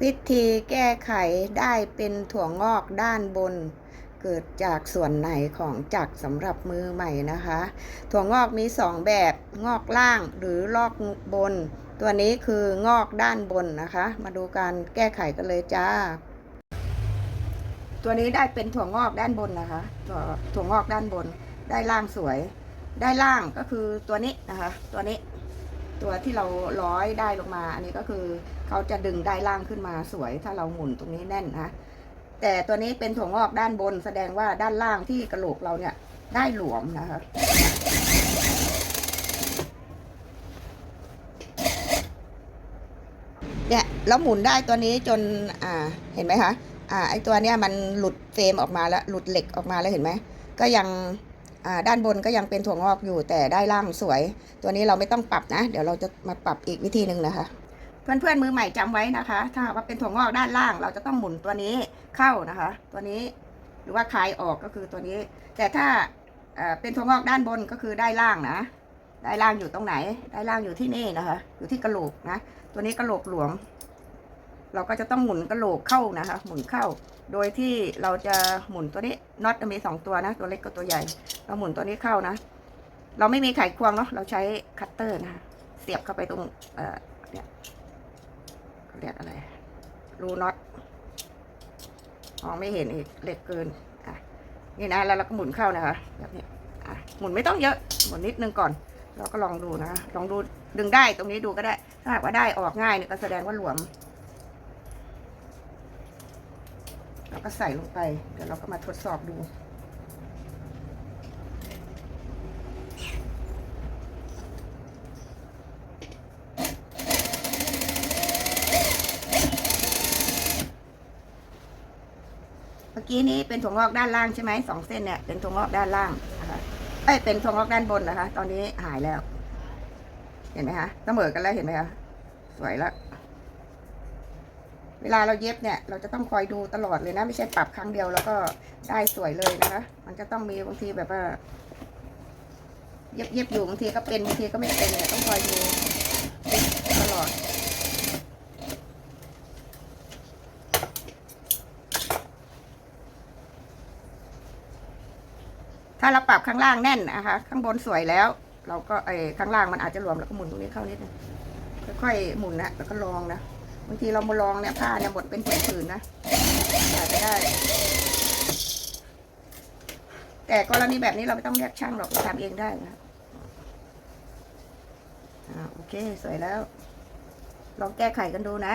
วิธีแก้ไขได้เป็นถั่วงอกด้านบน เกิดจากส่วนไหนของจักรสำหรับมือใหม่นะคะ ถั่วงอกมีสองแบบงอกล่างหรือลอกบน ตัวนี้คืองอกด้านบนนะคะ มาดูการแก้ไขกันเลยจ้า ตัวนี้ได้เป็นถั่วงอกด้านบนนะคะตัวถั่วงอกด้านบน ได้ล่างสวย ได้ล่างก็คือตัวนี้นะคะ ตัวนี้ ตัวที่เราร้อยได้ลงมา อันนี้ก็คือเขาจะดึงได้ล่างขึ้นมาสวย ถ้าเราหมุนตรงนี้แน่นนะแต่ตัวนี้เป็นถั่วงอกด้านบนแสดงว่าด้านล่างที่กระโหลกเราเนี่ยได้หลวมนะคะเนี่ยแล้วหมุนได้ตัวนี้จนอ่าเห็นไหมคะอ่าไอตัวเนี้ยมันหลุดเฟรมออกมาแล้วหลุดเหล็กออกมาแล้วเห็นไหมก็ยัง ด้านบนก็ยังเป็นถั่วงอกอยู่แต่ได้ล่างสวย ตัวนี้เราไม่ต้องปรับนะ เดี๋ยวเราจะมาปรับอีกวิธีหนึ่งนะคะ เพื่อนๆมือใหม่จำไว้นะคะ ถ้าว่าเป็นถั่วงอกด้านล่าง เราจะต้องหมุนตัวนี้เข้านะคะ ตัวนี้หรือว่าคลายออกก็คือตัวนี้ แต่ถ้าเอ่อเป็นถั่วงอกด้านบนก็คือได้ล่างนะ ได้ล่างอยู่ตรงไหน ได้ล่างอยู่ที่นี่นะคะ อยู่ที่กระโหลกนะ ตัวนี้กระโหลกหลวม เราก็จะต้องหมุนกระโหลกเข้านะคะ หมุนเข้า โดยที่เราจะหมุนตัวนี้น็อตมีสองตัวนะ ตัวเล็กกับตัวใหญ่ เราหมุนตัวนี้เข้านะ เราไม่มีไขควงเนาะเราใช้คัตเตอร์นะคะเสียบเข้าไปตรงเอ่อเนี่ยเขาเรียกอะไรรูน็อตมองไม่เห็นอีกเล็กเกินอะนี่นะแล้วเราก็หมุนเข้านะคะแบบนี้อะหมุนไม่ต้องเยอะหมุนนิดนึงก่อน เราก็ลองดูนะคะลองดูดึงได้ตรงนี้ดูก็ได้ถ้าหากว่าได้ออกง่ายเนี่ยก็แสดงว่าหลวม เราก็ใส่ลงไป เดี๋ยวเราก็มาทดสอบดู เมื่อกี้นี้เป็นถั่วงอกด้านล่างใช่ไหมสองเส้นเนี่ยเป็นถั่วงอกด้านล่างนะคะเอ้ยเป็นถั่วงอกด้านบนนะคะ ตอนนี้หายแล้ว เห็นไหมคะเสมอกันแล้วเห็นไหมคะสวยแล้ว เวลาเราเย็บเนี่ย เราจะต้องคอยดูตลอดเลยนะ ไม่ใช่ปรับครั้งเดียวแล้วก็ได้สวยเลยนะคะ มันจะต้องมีบางทีแบบว่า เย็บเย็บอยู่บางทีก็เป็นบางทีก็ไม่เป็นเนี่ยต้องคอยดูตลอดถ้าเราปรับข้างล่างแน่นนะคะข้างบนสวยแล้ว เราก็ไอ้ข้างล่างมันอาจจะหลวมแล้วก็หมุนตรงนี้เข้านิดนึงค่อยๆหมุนนะแล้วก็ลองนะ บางทีเรามาลองเนี่ยผ้าเนี่ยหมดเป็นผืนๆนะขาจจะได้ แต่กรณีแบบนี้เราไม่ต้องเรียกช่างหรอกทำเองได้นะอ่าโอเคสวยแล้ว ลองแก้ไขกันดูนะ